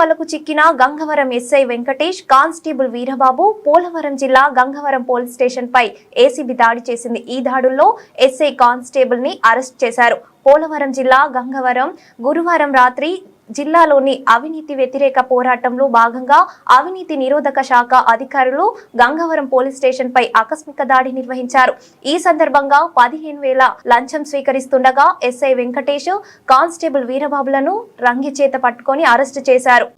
వలకు చిక్కిన Gangavaram SI Venkatesh constable Veerababu Polavaram జిల్లా Gangavaram police station పై ఏసీబీ దాడి చేసింది. ఈ దాడుల్లో ఎస్ఐ కానిస్టేబుల్ని అరెస్ట్ చేశారు. పోలవరం జిల్లా గంగవరం గురువారం రాత్రి జిల్లాలోని అవినీతి వ్యతిరేక పోరాటంలో భాగంగా అవినీతి నిరోధక శాఖ అధికారులు గంగవరం పోలీస్ స్టేషన్ పై ఆకస్మిక దాడి నిర్వహించారు. ఈ సందర్భంగా పదిహేను వేల లంచం స్వీకరిస్తుండగా ఎస్ఐ వెంకటేష్ కానిస్టేబుల్ వీరబాబులను రంగి చేత పట్టుకొని అరెస్టు చేశారు.